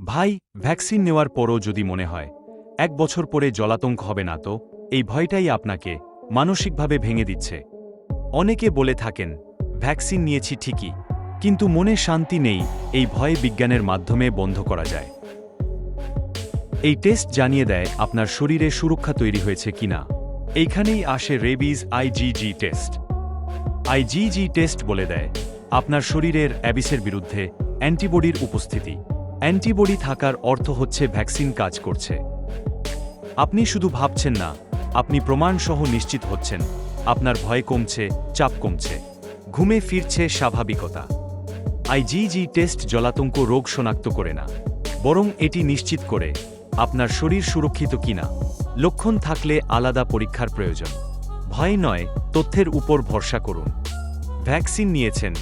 ভাই, ভ্যাকসিন নেওয়ার পরও যদি মনে হয়, এক বছর পরে জলাতঙ্ক হবে না তো? এই ভয়টাই আপনাকে মানসিকভাবে ভেঙে দিচ্ছে। অনেকে বলে থাকেন, ভ্যাকসিন নিয়েছি ঠিকই। কিন্তু মনে শান্তি নেই, এই ভয় বিজ্ঞানের মাধ্যমে বন্ধ করা যায়। এই টেস্ট জানিয়ে দেয়, আপনার শরীরে সুরক্ষা তৈরি হয়েছে কিনা এইখানেই আসে rabies IgG test. IgG test বলে দেয়, আপনার শরীরের অ্যাবিসের বিরুদ্ধে অ্যান্টিবডির উপস্থিতি। অ্যান্টিবডি থাকার অর্থ হচ্ছে ভ্যাকসিন কাজ করছে। আপনি শুধু ভাবছেন না, আপনি প্রমাণসহ নিশ্চিত হচ্ছেন, আপনার ভয় কমছে, চাপ কমছে। ঘুমে ফিরছে স্বাভাবিকতা। আইজিজি টেস্ট জলাতঙ্ক রোগ শনাক্ত করে না। বরং এটি নিশ্চিত করে, আপনার শরীর সুরক্ষিত কিনা। লক্ষণ থাকলে আলাদা পরীক্ষার প্রয়োজন। ভয় নয়, তথ্যের উপর ভরসা করুন। ভ্যাকসিন নিয়েছেন,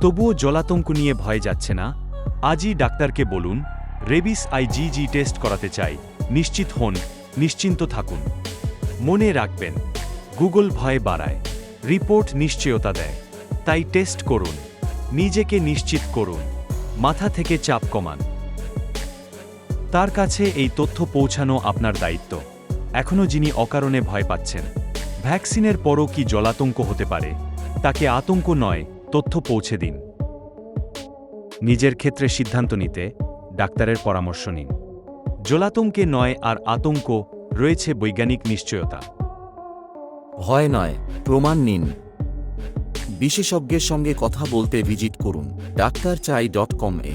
তবুও জলাতঙ্ক নিয়ে ভয় যাচ্ছে না আজই ডাক্তারকে বলুন, রেবিস আইজিজি টেস্ট করাতে চাই, নিশ্চিত হন, নিশ্চিন্ত থাকুন। মনে রাখবেন, গুগল ভয় বাড়ায়, রিপোর্ট নিশ্চয়তা দেয়, তাই টেস্ট করুন, নিজেকে নিশ্চিত করুন, মাথা থেকে চাপ কমান। তার কাছে এই তথ্য পৌঁছানো আপনার দায়িত্ব। এখনও যিনি অকারণে ভয় পাচ্ছেন, ভ্যাকসিনের পরও কি জলাতঙ্ক হতে পারে, তাকে আতঙ্ক নয়, তথ্য পৌঁছে দিন। নিজের ক্ষেত্রে সিদ্ধান্ত নিতে ডাক্তারের পরামর্শ নিন। জোলাতঙ্কে নয় আর আতঙ্ক রয়েছে বৈজ্ঞানিক নিশ্চয়তা। ভয় নয়, প্রমাণ নিন। বিশেষজ্ঞের সঙ্গে কথা বলতে ভিজিট করুন। ডাক্তার চাই ডট কম এ।